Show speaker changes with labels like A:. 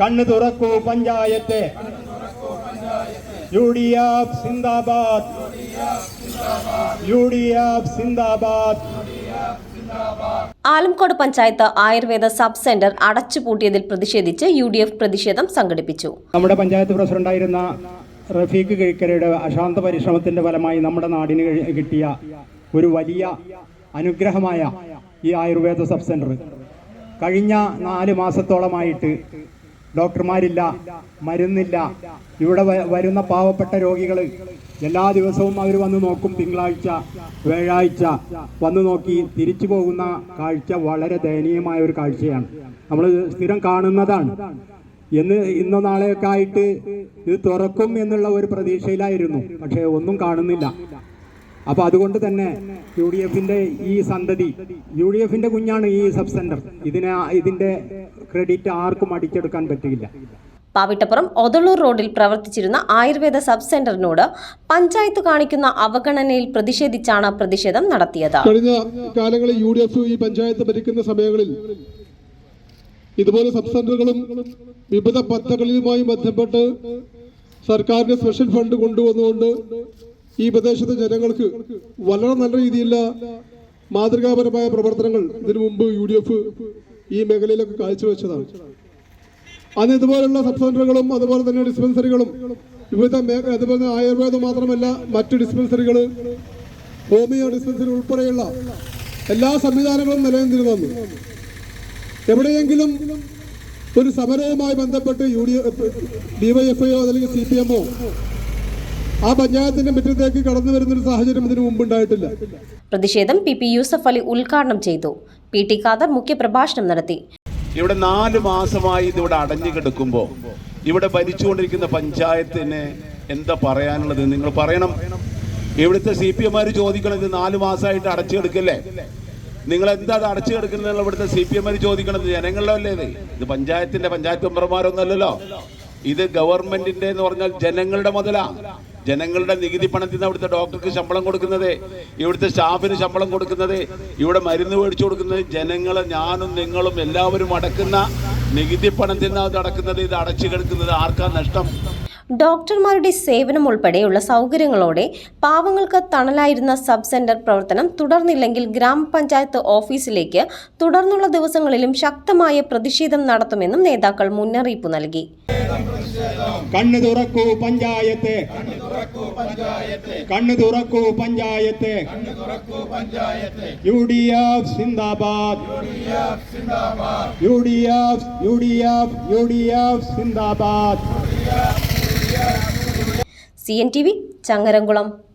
A: കണ്ണു തുറക്കൂ panchayat. U D F സിന്ദാബാദ്. യു ഡി എഫ് സിന്ദാബാദ്.
B: ആലംകോട് പഞ്ചായത്ത് ആയുർവേദ സബ് സെന്റർ അടച്ചുപൂട്ടിയതിൽ പ്രതിഷേധിച്ച് യു ഡി എഫ് പ്രതിഷേധം സംഘടിപ്പിച്ചു.
A: നമ്മുടെ പഞ്ചായത്ത് പ്രസിഡന്റായിരുന്ന റഫീഖ് കിഴിക്കരയുടെ അശാന്ത പരിശ്രമത്തിന്റെ ഫലമായി നമ്മുടെ നാടിന് കിട്ടിയ ഒരു വലിയ അനുഗ്രഹമായ ഈ ആയുർവേദ സബ് സെന്റർ. കഴിഞ്ഞ നാല് മാസത്തോളമായിട്ട് ഡോക്ടർമാരില്ല മരുന്നില്ല. ഇവിടെ വരുന്ന പാവപ്പെട്ട രോഗികൾ എല്ലാ ദിവസവും അവർ വന്ന് നോക്കും തിങ്കളാഴ്ച വ്യാഴാഴ്ച. വന്ന് നോക്കി തിരിച്ചു പോകുന്ന കാഴ്ച വളരെ ദയനീയമായ ഒരു കാഴ്ചയാണ്. നമ്മൾ സ്ഥിരം കാണുന്നതാണ്. എന്ന് ഇന്നോ നാളെയൊക്കെ ആയിട്ട് ഇത് തുറക്കും എന്നുള്ള ഒരു പ്രതീക്ഷയിലായിരുന്നു. പക്ഷേ ഒന്നും കാണുന്നില്ല. അപ്പൊ അതുകൊണ്ട് തന്നെ യു ഡി ഈ സന്തതി യു ഡി കുഞ്ഞാണ് ഈ സബ് സെന്റർ. ഇതിനെ ഇതിന്റെ ക്രെഡിറ്റ് ആർക്കും അടിച്ചെടുക്കാൻ പറ്റില്ല
B: പാവിട്ടപ്പുറം ഒതളൂർ റോഡിൽ പ്രവർത്തിച്ചിരുന്ന ആയുർവേദ സബ് സെന്ററിനോട് പഞ്ചായത്ത് കാണിക്കുന്ന അവഗണനയിൽ പ്രതിഷേധിച്ചാണ് പ്രതിഷേധം നടത്തിയത്.
C: കഴിഞ്ഞ കാലങ്ങളിൽ യു ഡി എഫ് ഈ പഞ്ചായത്ത് ഭരിക്കുന്ന സമയങ്ങളിൽ ഇതുപോലെ സബ് സെന്ററുകളും വിവിധ പദ്ധതികളുമായി ബന്ധപ്പെട്ട് സർക്കാരിന്റെ സ്പെഷ്യൽ ഫണ്ട് കൊണ്ടുവന്നുകൊണ്ട് ഈ പ്രദേശത്തെ ജനങ്ങൾക്ക് വളരെ നല്ല രീതിയിലുള്ള മാതൃകാപരമായ പ്രവർത്തനങ്ങൾ ഇതിനു മുമ്പ് യു ഡി എഫ് ഈ മേഖലയിലൊക്കെ കാഴ്ചവെച്ചതാണ്. അന്ന് ഇതുപോലുള്ള സബ് സെന്ററുകളും അതുപോലെ തന്നെ ഡിസ്പെൻസറികളും വിവിധ മേഖല അതുപോലെ ആയുർവേദം മാത്രമല്ല മറ്റു ഡിസ്പെൻസറികൾ ഹോമിയോ ഡിസ്പെൻസറി ഉൾപ്പെടെയുള്ള എല്ലാ സംവിധാനങ്ങളും നിലനിന്നിരുന്നു. എവിടെയെങ്കിലും ഒരു സമരവുമായി ബന്ധപ്പെട്ട് യു ഡി ഡിവൈഎഫ്ഐയോ അല്ലെങ്കിൽ സി പി എമ്മോ ആ പഞ്ചായത്തിന്റെ മുറ്റത്തേക്ക് കടന്നു വരുന്ന ഒരു സാഹചര്യം ഇതിനു മുമ്പ് ഉണ്ടായിട്ടില്ല
B: പ്രതിഷേധം പി പി യൂസഫ് അലി ഉദ്ഘാടനം ചെയ്തു. പി ടി ഖാദർ മുഖ്യപ്രഭാഷണം നടത്തി.
D: ഇവിടെ നാല് മാസമായി ഇതിവിടെ അടഞ്ഞു കിടക്കുമ്പോൾ ഇവിടെ ഭരിച്ചുകൊണ്ടിരിക്കുന്ന പഞ്ചായത്തിന് എന്താ പറയാനുള്ളത്? നിങ്ങൾ പറയണം. ഇവിടുത്തെ സി പി എമാർ ചോദിക്കണം ഇത് നാല് മാസമായിട്ട് അടച്ചു കിടക്കല്ലേ? നിങ്ങൾ എന്താ അത് അടച്ചു കിടക്കുന്നത് ഇവിടുത്തെ സി പി എമാർ ചോദിക്കണത് ജനങ്ങളിലല്ലേ അല്ലേ ഇത്? ഇത് പഞ്ചായത്തിന്റെ പഞ്ചായത്ത് മെമ്പർമാരൊന്നും അല്ലല്ലോ ഇത് ഗവൺമെന്റിന്റെ എന്ന് പറഞ്ഞാൽ ജനങ്ങളുടെ മുതലാ. ജനങ്ങളുടെ നികുതി പണത്തിൽ നിന്ന് അവിടുത്തെ ഡോക്ടർക്ക് ശമ്പളം കൊടുക്കുന്നത് ഇവിടുത്തെ സ്റ്റാഫിന് ശമ്പളം കൊടുക്കുന്നത് ഇവിടെ മരുന്ന് മേടിച്ചു കൊടുക്കുന്നത് ജനങ്ങൾ ഞാനും നിങ്ങളും എല്ലാവരും അടക്കുന്ന നികുതി പണത്തിൽ നിന്ന് അത് അടക്കുന്നത് ഇത് അടച്ചു കിടക്കുന്നത് ആർക്കാ നഷ്ടം?
B: ഡോക്ടർമാരുടെ സേവനം ഉൾപ്പെടെയുള്ള സൗകര്യങ്ങളോടെ പാവങ്ങൾക്ക് തണലായിരുന്ന സബ് സെന്റർ പ്രവർത്തനം തുടർന്നില്ലെങ്കിൽ ഗ്രാമപഞ്ചായത്ത് ഓഫീസിലേക്ക് തുടർന്നുള്ള ദിവസങ്ങളിലും ശക്തമായ പ്രതിഷേധം നടത്തുമെന്നും നേതാക്കൾ മുന്നറിയിപ്പ് നൽകി.
A: കണ്ണു തുറക്കൂ പഞ്ചായത്ത്. കണ്ണു തുറക്കൂ പഞ്ചായത്ത്. യു ഡി എഫ് സിന്ദാബാദ്. U D F U D F U D F സിന്ദാബാദ്
B: C N T V Changaramkulam.